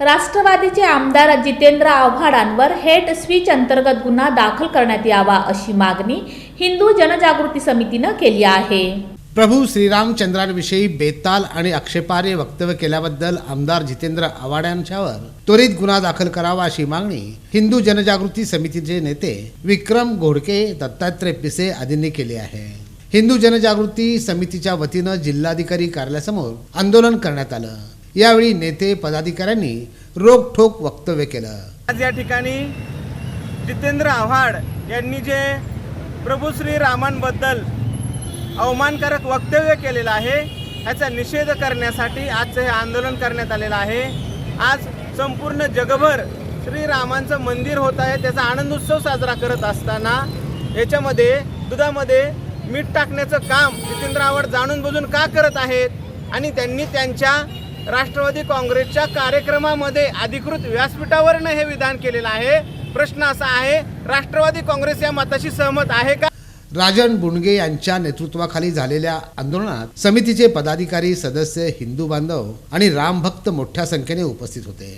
राष्ट्रवादीचे आमदार Jitendra आव्हाडांवर hate switch अंतर्गत गुन्हा दाखल करण्यात यावा अशी मागणी हिंदू जनजागृती समितीनं केली आहे. प्रभू श्रीरामचंद्रांविषयी बेताल आणि आक्षेपार्ह वक्तव्य केल्याबद्दल आमदार जितेंद्र आव्हाडांच्यावर त्वरित गुन्हा दाखल करावा अशी मागणी हिंदू जनजागृती समितीचे नेते विक्रम घोडके दत्तात्रय पिसे आदींनी केली आहे. हिंदू जनजागृती समितीच्या वतीनं जिल्हाधिकारी कार्यालयासमोर आंदोलन करण्यात आलं. यावेळी नेते पदाधिकाऱ्यांनी रोखठोक वक्तव्य केलं. आज या ठिकाणी जितेंद्र आव्हाड यांनी जे प्रभू श्री रामांबद्दल अवमानकारक वक्तव्य केलेलं आहे याचा निषेध करण्यासाठी आजचं हे आंदोलन करण्यात आलेलं आहे. आज संपूर्ण जगभर श्रीरामांचं मंदिर होत आहे त्याचा आनंद उत्सव साजरा करत असताना याच्यामध्ये दुधामध्ये मीठ टाकण्याचं काम जितेंद्र आव्हाड जाणून बुजून का करत आहेत? आणि त्यांनी त्यांच्या राष्ट्रवादी काँग्रेसच्या कार्यक्रमामध्ये अधिकृत व्यासपीठावरनं हे विधान केलेलं आहे. प्रश्न असा आहे राष्ट्रवादी काँग्रेस या मताशी सहमत आहे का? राजन बुंडगे यांच्या नेतृत्वाखाली झालेल्या आंदोलनात समितीचे पदाधिकारी सदस्य हिंदू बांधव आणि रामभक्त मोठ्या संख्येने उपस्थित होते.